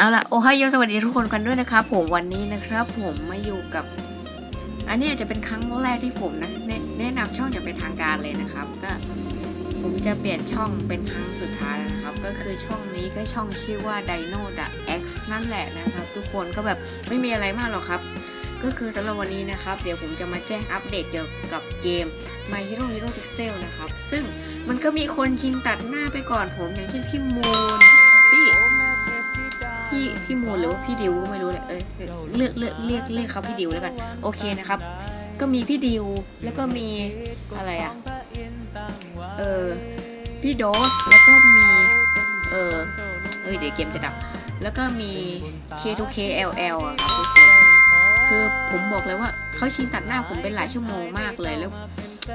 เอาล่ะโอไฮโอสวัสดีทุกคนกันด้วยนะครับผมวันนี้นะครับ ผมมาอยู่กับ อันนี้จะเป็นครั้งแรกที่ผมนะแนะนะนำช่องอย่างเป็นทางการเลยนะครับ ก็ผมจะเปลี่ยนช่องเป็นครั้งสุดท้ายแล้วนะครับ ก็คือช่องนี้ก็ช่องชื่อว่า Dino the X นั่นแหละนะครับ ทุกคนก็แบบไม่มีอะไรมากหรอกครับ ก็คือสำหรับวันนี้นะครับ เดี๋ยวผมจะมาแจ้งอัปเดตเกี่ยวกับเกม My Hero Hero Pixel นะครับ ซึ่งมันก็มีคนชิงตัดหน้าไปก่อนผมอย่างเช่นพี่มูน พี่พี่มูลหรือว่าพี่ดิวก็ไม่รู้เลยเอยเลือกเลือกเรียกเรียกเขาพี่ดิวแล้วกัน โอเคนะครับ ก็มีพี่ดิวแล้วก็มีอะไรอะเออพี่โดสแล้วก็มีเออเอ้ยเดี๋ยวเกมจะดับ แล้วก็มี K2KLL อะครับทุกคนคือผมบอกเลยว่าเขาชิงตัดหน้าผมเป็นหลายชั่วโมงมากเลยแล้ว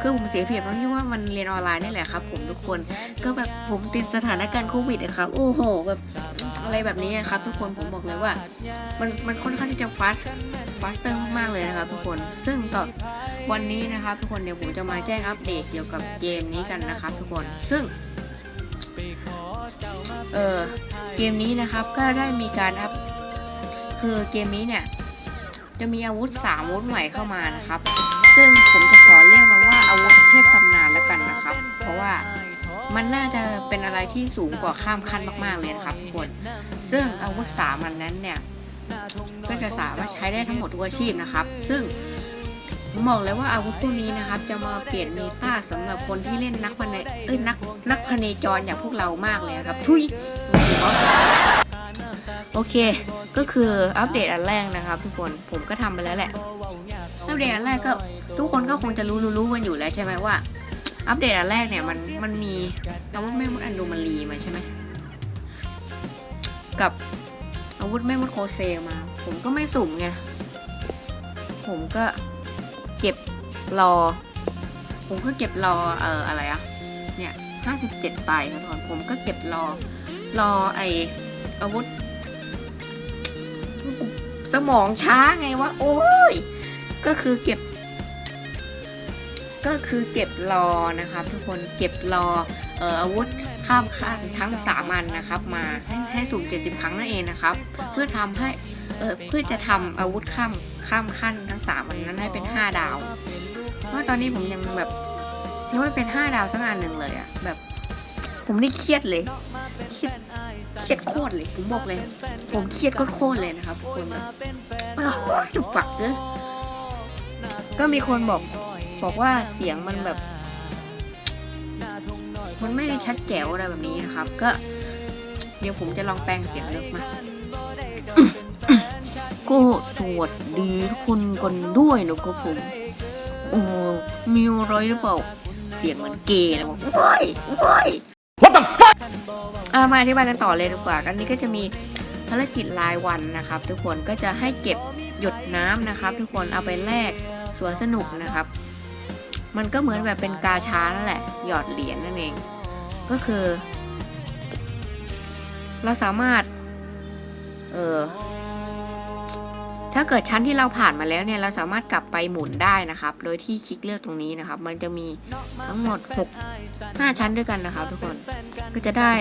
คือผมเสียเปรียบตรงที่ว่ามันเรียนออนไลน์นี่แหละครับ ผมทุกคนก็แบบผมติดสถานการณ์โควิดนะครับ โอ้โหแบบ อะไรแบบนี้ครับ ทุกคนผมบอกเลยว่า มันมันค่อนข้างที่จะฟาสฟาสเตอร์มากๆเลยนะครับ ทุกคนซึ่งต่อวันนี้นะครับทุกคนเดี๋ยวผมจะมาแจ้งอัปเดตเกี่ยวกับเกมนี้กันนะครับ ทุกคนซึ่งเออเกมนี้นะครับก็ได้มีการอัพคือเกมนี้เนี่ยจะมีอาวุธ3อาวุธใหม่เข้ามานะครับ ซึ่งผมจะขอเรียกมันว่าอาวุธเทพตำนานแล้วกันนะครับ เพราะว่า มันน่าจะเป็นอะไรที่สูงกว่าข้ามขั้นมาก ๆ เลยนะครับทุกคน ซึ่งอาวุธสามันนั้นเนี่ยก็จะสามารถใช้ได้ทั้งหมดทุกอาชีพนะครับ ซึ่งมบอกเลยว่าอาวุธพวกนี้นะครับ จะมาเปลี่ยนเมตาสำหรับคนที่เล่นนักพเนเอ้ยนักนักพเนจรอย่างพวกเรามากเลยนะครับ ทุยโอเค ก็คืออัปเดตอันแรกนะครับ ทุกคนผมก็ทำไปแล้วแหละอัปเดตอันแรกก็ทุกคนก็คงจะรู้รู้ๆกันอยู่แล้วใช่ไหมว่า อัปเดตอันแรกเนี่ยมันมันมีอาวุธแม่มดอันโดมารีมาใช่ไหมกับอาวุธแม่มดโคเซมา ผมก็ไม่สุ่มไง ผมก็เก็บรอ ผมก็เก็บรอเอ่ออะไรอะเนี่ยห้าสิบเจ็ดใบนะทุกคนผมก็เก็บรอรอไออาวุธ สมองช้าไงวะโอ้ยก็คือเก็บ ก็คือเก็บรอนะครับทุกคนเก็บรออาวุธข้ามขั้นทั้งสามันนะครับมาให้ให้สูง 70 ครั้งนั่นเองนะครับ เพื่อทำให้เพื่อจะทำอาวุธข้ามข้ามขั้นทั้งสามอันนั้นให้เป็น 5 ดาวเพราะตอนนี้ผมยังแบบยังไม่เป็น 5 ดาวสักอันหนึ่งเลยอะแบบผมนี่เครียดเลยเครียดเครียดโคตรเลยผมบอกเลย ผมเครียดโคตรเลยนะครับทุกคนแบบอ้าวฝักเนอะก็มีคนบอก บอกว่าเสียงมันแบบ มันไม่ชัดแจ๋วอะไรแบบนี้นะครับ ก็เดี๋ยวผมจะลองแปลงเสียงเลิกมาก็สวัสดีทุกคนกันด้วยนะครับผม โอ้มีอะไรหรือเปล่า เสียงเหมือนเกย์เลยบอกว้ายว้าย What the fuck อ่ามาอธิบายกันต่อเลยดีกว่าอันนี้ก็จะมีภารกิจรายวันนะครับ ทุกคนก็จะให้เก็บหยดน้ำนะครับ ทุกคนเอาไปแลกสวนสนุกนะครับ มันก็เหมือนแบบเป็นกาชานั่นแหละ หยอดเหรียญนั่นเอง ก็คือ เราสามารถ เออถ้าเกิดชั้นที่เราผ่านมาแล้วเนี่ย เราสามารถกลับไปหมุนได้นะครับ โดยที่คลิกเลือกตรงนี้นะครับ มันจะมีทั้งหมด 6 5 ชั้นด้วยกันนะครับทุกคน ก็จะได้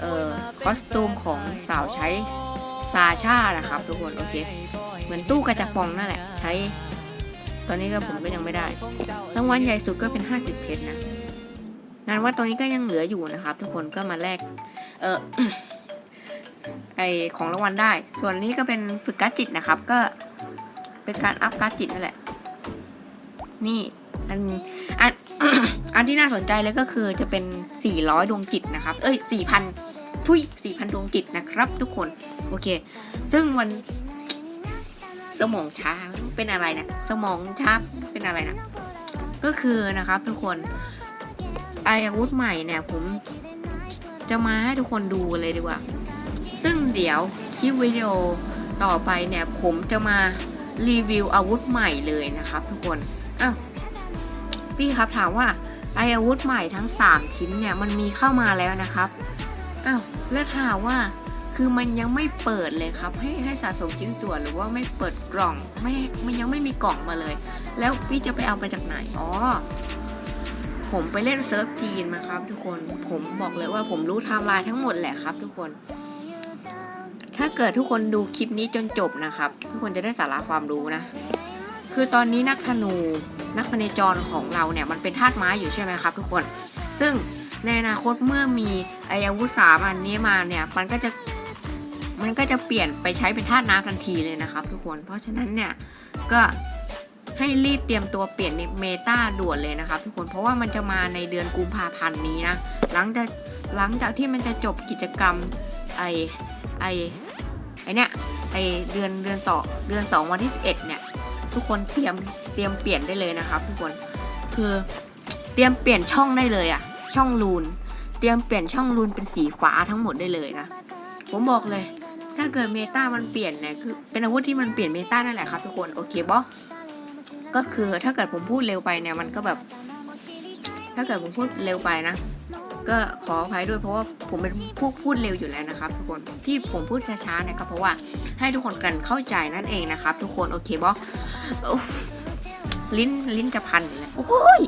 เอ่อ คอสตูมของสาวใช้ซาชานะครับ ทุกคน โอเค เหมือนตู้กระจับปองนั่นแหละ ใช้ ตอนนี้ก็ผมก็ยังไม่ได้ รางวัลใหญ่สุดก็เป็น 50 เพชรนะ งานวัดตรงนี้ก็ยังเหลืออยู่นะครับ ทุกคนก็มาแลก เออไอของรางวัลได้ ส่วนนี้ก็เป็นฝึกการจิตนะครับ ก็เป็นการอัพการจิตนั่นแหละ นี่อันอันอันที่น่าสนใจเลยก็คือจะเป็น 400 ดวงจิตนะครับ เอ้ย 4,000ทุย4,000 ดวงจิตนะครับ ทุกคน โอเค ซึ่งวัน สมองช้าเป็นอะไรนะสมองช้าเป็นอะไรนะก็คือนะครับทุกคนไออาวุธใหม่เนี่ยผมจะมาให้ทุกคนดูเลยดีกว่า ซึ่งเดี๋ยวคลิปวิดีโอต่อไปเนี่ยผมจะมารีวิวอาวุธใหม่เลยนะครับ ทุกคนอ้าวพี่ครับถามว่าไออาวุธใหม่ทั้ง 3 ชิ้นเนี่ยมันมีเข้ามาแล้วนะครับอ้าวแล้วถามว่า คือมันยังไม่เปิดเลยครับ ให้ให้สะสมชิ้นส่วนหรือว่าไม่เปิดกล่องไม่มันยังไม่มีกล่องมาเลย แล้วพี่จะไปเอามาจากไหนอ๋อผมไปเล่นเซิร์ฟจีนมาครับทุกคนผมบอกเลยว่าผมรู้ไทม์ไลน์ทั้งหมดแหละครับ ทุกคน ถ้าเกิดทุกคนดูคลิปนี้จนจบนะครับ ทุกคนจะได้สาระความรู้นะ คือตอนนี้นักธนูนักพเนจรของเราเนี่ยมันเป็นธาตุไม้อยู่ใช่ไหมครับ ทุกคน ซึ่งในอนาคตเมื่อมีไออาวุธสามอันนี้มาเนี่ยมันก็จะ มันก็จะเปลี่ยนไปใช้เป็นธาตุน้ำทันทีเลยนะครับ ทุกคน เพราะฉะนั้นเนี่ยก็ให้รีบเตรียมตัวเปลี่ยนเมตาด่วนเลยนะครับทุกคน เพราะว่ามันจะมาในเดือนกุมภาพันธ์นี้นะ หลังจากหลังจากที่มันจะจบกิจกรรมไอไอไอเนี่ยไอเดือนเดือนสองเดือนสองวันที่ 11 เนี่ย ทุกคนเตรียมเตรียมเปลี่ยนได้เลยนะครับทุกคนคือเตรียมเปลี่ยนช่องได้เลยอะช่องรูน เตรียมเปลี่ยนช่องรูนเป็นสีฟ้าทั้งหมดได้เลยนะ ผมบอกเลย ถ้าเกิดเมตามันเปลี่ยนเนี่ยคือเป็นอาวุธที่มันเปลี่ยนเมตานั่นแหละครับทุกคนโอเคบอก็คือถ้าเกิดผมพูดเร็วไปเนี่ยมันก็แบบ ถ้าเกิดผมพูดเร็วไปนะ ก็ขออภัยด้วยเพราะว่าผมเป็นผู้พูดเร็วอยู่แล้วนะครับทุกคนที่ผมพูดช้าๆเนี่ยก็เพราะว่าให้ทุกคนกันเข้าใจนั่นเองนะครับ ทุกคนโอเคบออุ๊ฟลิ้นลิ้นจะพันแล้วโอ้ย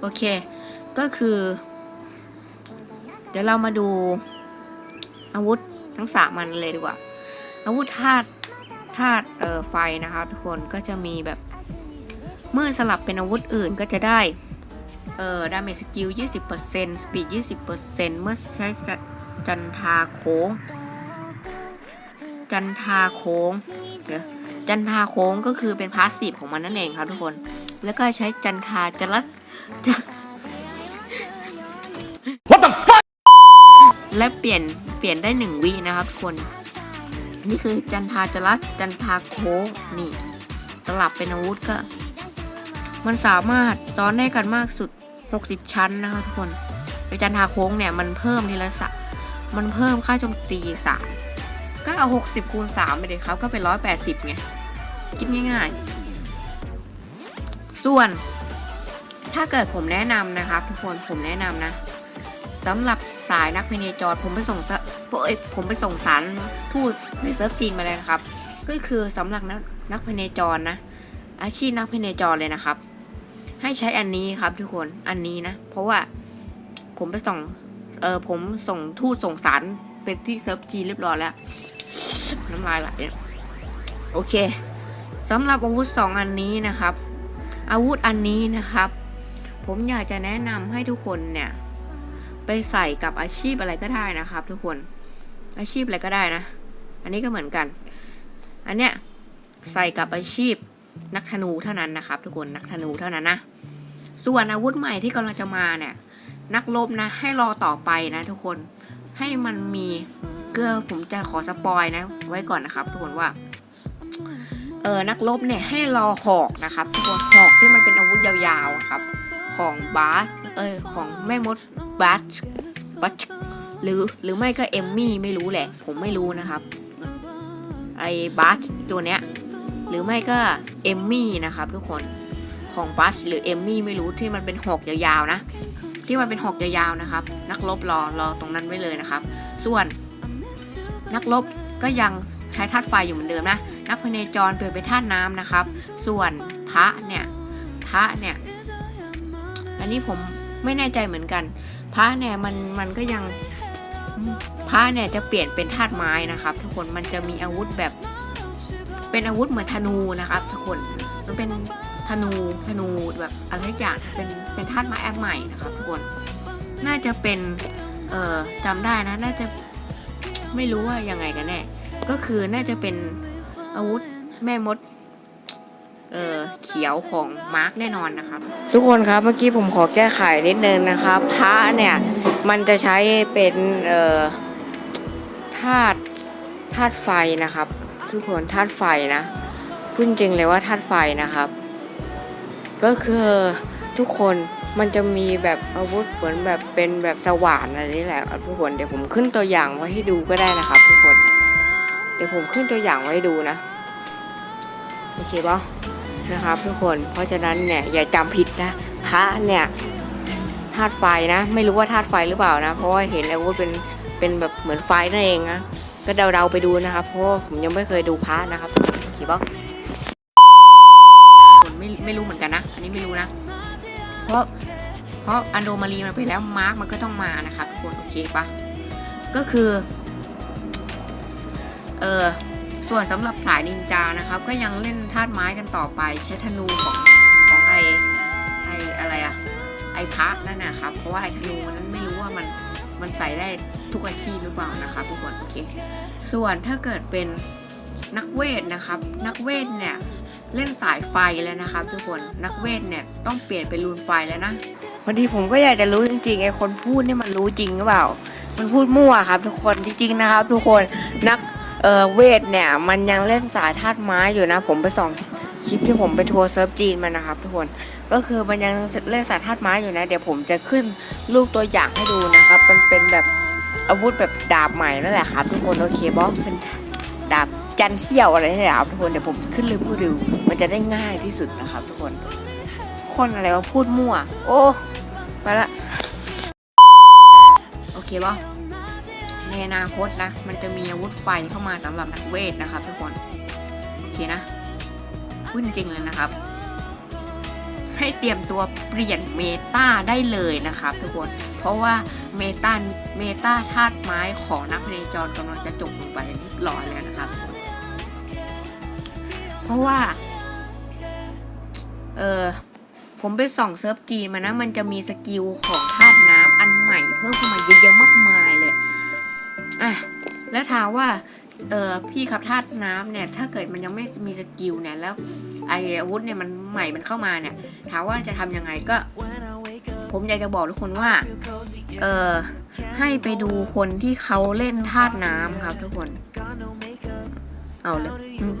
โอเค ก็คือ เดี๋ยวเรามาดู อาวุธทั้งสามมันเลยดีกว่า อาวุธธาตุธาตุเอ่อไฟนะครับทุกคนก็จะมีแบบ เมื่อสลับเป็นอาวุธอื่นก็จะได้เอ่อดาเมจสกิล20%สปีด 20%เมื่อใช้จันทาโค้ง จันทาโค้งเดี๋ยวจันทาโค้งก็คือเป็นพาสซีฟของมันนั่นเองครับทุกคน แล้วก็ใช้จันทาจรัสจะ What the f และเปลี่ยนเปลี่ยนได้หนึ่งวินะครับทุกคน นี่คือจันทาจรัสจันทาโค้งนี่สลับเป็นอาวุธก็ มันสามารถซ้อนได้กันมากสุด 60 ชั้นนะครับทุกคนไอจันทาโค้งเนี่ยมันเพิ่มทีละสะมันเพิ่มค่าโจมตีสามก็เอา 60คูณ3ไปเลยครับ ก็เป็น 180ไงคิดง่ายๆ ส่วนถ้าเกิดผมแนะนำนะครับ ทุกคนผมแนะนำนะสำหรับ สายนักพเนจรผมไปส่งสะเอ้ยผมไปส่งสารทูตในเซิร์ฟจีนมาเลยนะครับ ก็คือสำหรับนักนักพเนจรนะ อาชีพนักพเนจรเลยนะครับ ให้ใช้อันนี้ครับทุกคนอันนี้นะ เพราะว่าผมไปส่งเออผมส่งทูตส่งสารเป็นที่เซิร์ฟจีนเรียบร้อยแล้ว น้ำลายไหลโอเคสำหรับอาวุธสองอันนี้นะครับ อาวุธอันนี้นะครับ ผมอยากจะแนะนำให้ทุกคนเนี่ย ไปใส่กับอาชีพอะไรก็ได้นะครับ ทุกคนอาชีพอะไรก็ได้นะ อันนี้ก็เหมือนกัน อันเนี้ยใส่กับอาชีพนักธนูเท่านั้นนะครับ ทุกคนนักธนูเท่านั้นนะส่วนอาวุธใหม่ที่กำลังจะมาเนี่ย นักรบนะให้รอต่อไปนะ ทุกคนให้มันมีเกลือผมจะขอสปอยนะ ไว้ก่อนนะครับ ทุกคนว่าเออนักรบเนี่ยให้รอหอกนะครับ ทุกคนหอกที่มันเป็นอาวุธยาวๆครับ ของบาส เออของแม่มดบัชบัชหรือหรือไม่ก็เอมมี่ไม่รู้แหละ ผมไม่รู้นะครับ ไอ้บัชตัวเนี้ยหรือไม่ก็เอมมี่นะครับทุกคนของบัชหรือเอมมี่ไม่รู้ที่มันเป็นหอกยาวๆนะ ที่มันเป็นหอกยาวๆนะครับ นักรบรอรอตรงนั้นไว้เลยนะครับ ส่วนนักรบก็ยังใช้ธาตุไฟอยู่เหมือนเดิมนะนักพเนจรเปลี่ยนเป็นธาตุน้ำนะครับ ส่วนพระเนี่ยพระเนี่ย อันนี้ผม ไม่แน่ใจเหมือนกัน พระเนี่ยมันมันก็ยังพระเนี่ยจะเปลี่ยนเป็นธาตุไม้นะครับ ทุกคนมันจะมีอาวุธแบบ เป็นอาวุธเหมือนธนูนะครับ ทุกคนมันเป็นธนูธนูแบบอะไรสักอย่างเป็นเป็นธาตุไม้แอปใหม่นะครับทุกคนน่าจะเป็นเอ่อจำได้นะน่าจะไม่รู้ว่ายังไงกันแน่ก็คือน่าจะเป็นอาวุธแม่มด เออเขียวของมาร์กแน่นอนนะครับ ทุกคนครับเมื่อกี้ผมขอแก้ไขนิดนึงนะครับพระเนี่ยมันจะใช้เป็นเอ่อธาตุธาตุไฟนะครับ ทุกคนธาตุไฟนะพูดจริงเลยว่าธาตุไฟนะครับ ก็คือทุกคนมันจะมีแบบอาวุธเหมือนแบบเป็นแบบสว่านอะไรนี่แหละทุกคนเดี๋ยวผมขึ้นตัวอย่างไว้ให้ดูก็ได้นะครับ ทุกคน เดี๋ยวผมขึ้นตัวอย่างไว้ให้ดูนะโอเคปะ นะครับทุกคนเพราะฉะนั้นเนี่ยอย่าจำผิดนะพระเนี่ยธาตุไฟนะ ไม่รู้ว่าธาตุไฟหรือเปล่านะ เพราะว่าเห็นอาวุธเป็นเป็นแบบเหมือนไฟนั่นเองนะก็เดาๆไปดูนะครับเพราะผมยังไม่เคยดูพระนะครับขี่บ้างคนไม่ไม่รู้เหมือนกันนะ อันนี้ไม่รู้นะ เพราะเพราะอันโดมารีมันไปแล้วมาร์กมันก็ต้องมานะครับทุกคนโอเคปะก็คือ เออ ส่วนสำหรับสายนินจานะครับ ก็ยังเล่นธาตุไม้กันต่อไป ใช้ธนูของของไอไออะไรอะไอพระนั่นนะครับ เพราะว่าไอธนูนั้นไม่รู้ว่ามันมันใส่ได้ทุกอาชีพหรือเปล่านะครับทุกคนโอเค ส่วนถ้าเกิดเป็นนักเวทนะครับ นักเวทเนี่ยเล่นสายไฟแล้วนะครับ ทุกคนนักเวทเนี่ยต้องเปลี่ยนเป็นรูนไฟแล้วนะพอดีผมก็อยากจะรู้จริงๆไอคนพูดนี่มันรู้จริงหรือเปล่า มันพูดมั่วครับ ทุกคนจริงๆนะครับ ทุกคนนัก เออเวทเนี่ยมันยังเล่นสายธาตุไม้อยู่นะ ผมไปส่องคลิปที่ผมไปทัวร์เซิร์ฟจีนมานะครับ ทุกคนก็คือมันยังเล่นสายธาตุไม้อยู่นะ เดี๋ยวผมจะขึ้นรูปตัวอย่างให้ดูนะครับ มันเป็นแบบอาวุธแบบดาบใหม่นั่นแหละครับ ทุกคนโอเคบอสเป็นดาบจันเซี่ยวอะไรนี่แหละครับทุกคนเดี๋ยวผมขึ้นรูปให้ดูมันจะได้ง่ายที่สุดนะครับ ทุกคนคนอะไรวะพูดมั่ว โอ้ไปละโอเคบอส อนาคตนะ มันจะมีอาวุธไฟเข้ามาสำหรับนักเวทนะครับทุกคนโอเคนะพูดจริงเลยนะครับ ให้เตรียมตัวเปลี่ยนเมตาได้เลยนะครับ ทุกคน เพราะว่าเมตาเมตาธาตุไม้ของนักพเนจรกำลังจะจบลงไปเรียบร้อแล้วนะครับ เพราะว่า เออผมไปส่องเซิร์ฟจีนมานะ มันจะมีสกิลของธาตุน้ำอันใหม่เพิ่มเข้ามาเยอะๆมาก อะแล้วถามว่าเออพี่ครับธาตุน้ำเนี่ย ถ้าเกิดมันยังไม่มีสกิลเนี่ย แล้วไออาวุธเนี่ยมันใหม่มันเข้ามาเนี่ย ถามว่าจะทำยังไงก็ ผมอยากจะบอกทุกคนว่า เออให้ไปดูคนที่เขาเล่นธาตุน้ำครับ ทุกคน เอาเลยอืม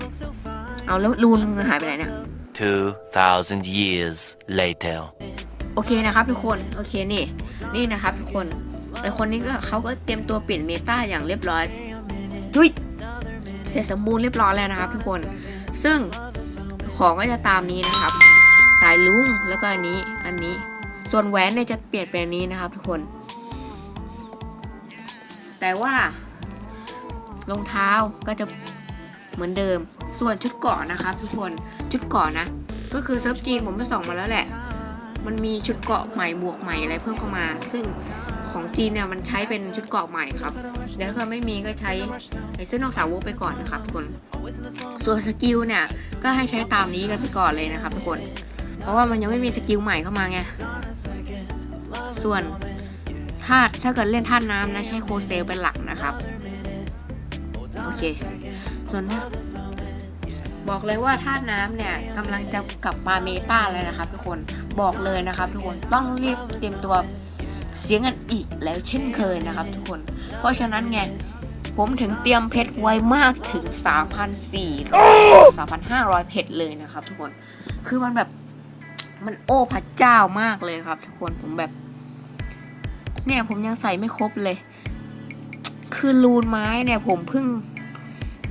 เอาแล้วรูนมึงหายไปไหนเนี่ย 2,000 years later. โอเคนะครับทุกคน โอเคนี่ นี่นะครับทุกคน ไอคนนี้ก็เขาก็เตรียมตัวเปลี่ยนเมตาอย่างเรียบร้อยดุยเสร็จสมบูรณ์เรียบร้อยแล้วนะครับทุกคน ซึ่งของก็จะตามนี้นะครับ สายลุงแล้วก็อันนี้อันนี้ ส่วนแหวนเนี่ยจะเปลี่ยนเป็นอันนี้นะครับทุกคน แต่ว่ารองเท้าก็จะเหมือนเดิม ส่วนชุดเกราะนะครับ ทุกคนชุดเกราะนะ ก็คือเซิร์ฟจีนผมไปส่องมาแล้วแหละ มันมีชุดเกราะใหม่บวกใหม่อะไรเพิ่มเข้ามา ซึ่ง ของจีนเนี่ยมันใช้เป็นชุดเกราะใหม่ครับเดี๋ยวถ้าเกิดไม่มีก็ใช้ไอ้เส้นนอกสาวกไปก่อนนะครับทุกคน ส่วนสกิลเนี่ยก็ให้ใช้ตามนี้กันไปก่อนเลยนะครับทุกคน เพราะว่ามันยังไม่มีสกิลใหม่เข้ามาไง ส่วนธาตุถ้าเกิดเล่นธาตุน้ำนะใช้โคเซลเป็นหลักนะครับ โอเค ส่วนบอกเลยว่าธาตุน้ำเนี่ยกำลังจะกลับมาเมตาเลยนะครับทุกคนบอกเลยนะครับทุกคนต้องรีบเตรียมตัว เสียเงินอีกแล้วเช่นเคยนะครับทุกคน เพราะฉะนั้นไง ผมถึงเตรียมเพชรไว้มากถึง 3,400 3,500 เพชรเลยนะครับทุกคน คือมันแบบมันโอ้พระเจ้ามากเลยครับ ทุกคนผมแบบ เนี่ยผมยังใส่ไม่ครบเลย คือรูนไม้เนี่ยผมเพิ่ง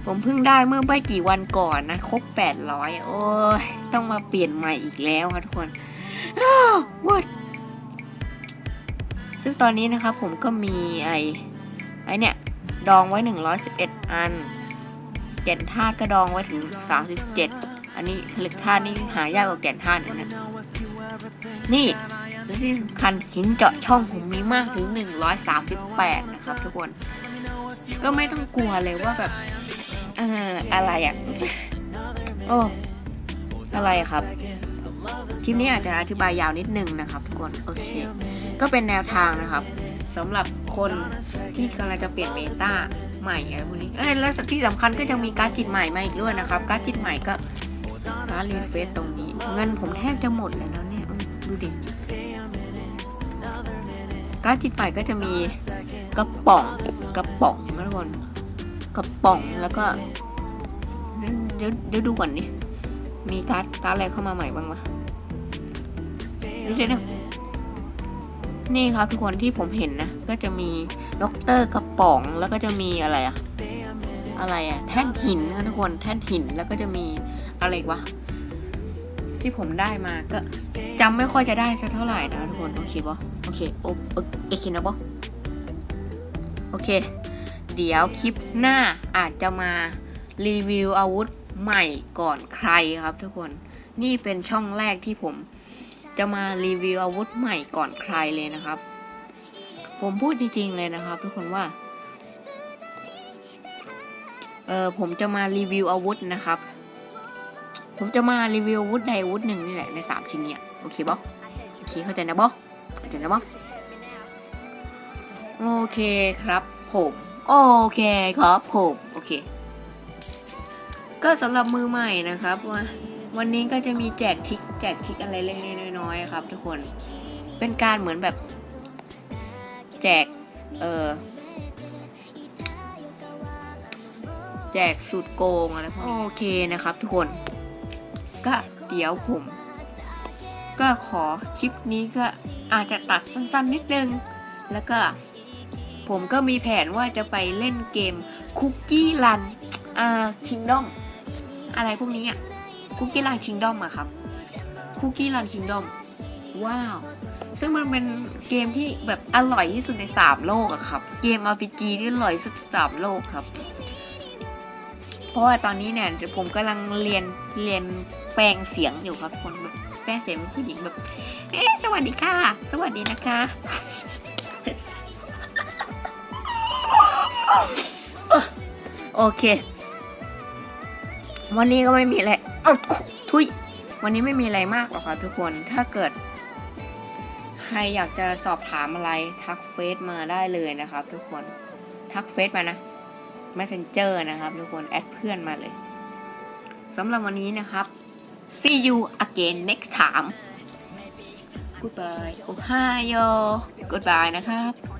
ผมเพิ่งได้เมื่อไม่กี่วันก่อนนะครบ800 โอ้ยต้องมาเปลี่ยนใหม่อีกแล้วครับทุกคน what ซึ่งตอนนี้นะครับผมก็มีไอไอเนี่ยดองไว้ 111 อันแก่นธาตุก็ดองไว้ถึง 37 อันนี้เหล็กธาตุนี่หายากกว่าแก่นธาตุนะนี่ยนี่และที่สำคัญหินเจาะช่องผมมีมากถึง 138 นะครับทุกคน ก็ไม่ต้องกลัวเลยว่าแบบเอออะไรอะโอ้อะไรครับ คลิปนี้อาจจะอธิบายยาวนิดนึงนะครับทุกคน โอเค ก็เป็นแนวทางนะครับสำหรับคนที่กำลังจะเปลี่ยนเมตาใหม่อะไรพวกนี้เอ้ยและที่สำคัญก็จะมีการจิตใหม่มาอีกด้วยนะครับ การจิตใหม่ก็ร้านรีเฟซตรงนี้ เงินผมแทบจะหมดแล้วนะเนี่ยดูดิการจิตใหม่ก็จะมีกระป๋องกระป๋องนะทุกคนกระป๋องแล้วก็เดี๋ยวเดี๋ยวดูก่อนนี่มีการ์ดการ์ดอะไรเข้ามาใหม่บ้างวะดี๋ยวเดี๋ยวเดี๋ยว นี่ครับทุกคนที่ผมเห็นนะ ก็จะมีด็อกเตอร์กระป๋องแล้วก็จะมีอะไรอะอะไรอะแท่นหินนะทุกคนแท่นหินแล้วก็จะมีอะไรวะที่ผมได้มาก็จำไม่ค่อยจะได้สักเท่าไหร่นะทุกคนโอเคปะโอเคโอโอโอเคนะปะโอเค เดี๋ยวคลิปหน้าอาจจะมารีวิวอาวุธใหม่ก่อนใครครับทุกคน นี่เป็นช่องแรกที่ผม จะมารีวิวอาวุธใหม่ก่อนใครเลยนะครับ ผมพูดจริงๆเลยนะครับ ทุกคนว่า เออผมจะมารีวิวอาวุธนะครับ ผมจะมารีวิวอาวุธใดอาวุธหนึ่งนี่แหละในสามชิ้นเนี้ยโอเคบอโอเคเข้าใจนะบอเข้าใจนะบอโอเคครับผมโอเคครับผมโอเค ก็สำหรับมือใหม่นะครับว่าวันนี้ก็จะมีแจกทิก แจกทริกอะไรเล็กๆน้อยๆครับ ทุกคน เป็นการเหมือนแบบ แจก เออแจกสูตรโกงอะไรพวกนี้โอเคนะครับ ทุกคน ก็เดี๋ยวผม ก็ขอคลิปนี้ก็อาจจะตัดสั้นๆนิดนึง แล้วก็ผมก็มีแผนว่าจะไปเล่นเกมคุกกี้รันอ่าคิงด้อมอะไรพวกนี้อะคุกกี้รันคิงด้อมอะครับ คุกกี้รันคิงดอมว้าว ซึ่งมันเป็นเกมที่แบบอร่อยที่สุดในสามโลกอะครับ เกม RPG ที่อร่อยสุดสามโลกครับ เพราะว่าตอนนี้เนี่ยผมกำลังเรียนเรียนแปลงเสียงอยู่ครับคนแบบแปลงเสียงผู้หญิงแบบเอ๊สวัสดีค่ะ สวัสดีนะคะโอเค วันนี้ก็ไม่มีอะไรเอาทุย วันนี้ไม่มีอะไรมากหรอกครับทุกคน ถ้าเกิด ใครอยากจะสอบถามอะไรทักเฟซมาได้เลยนะครับ ทุกคน ทักเฟซมานะ Messenger นะครับ ทุกคนแอดเพื่อนมาเลยสำหรับวันนี้นะครับ see you again next time goodbye Ohio goodbye นะครับ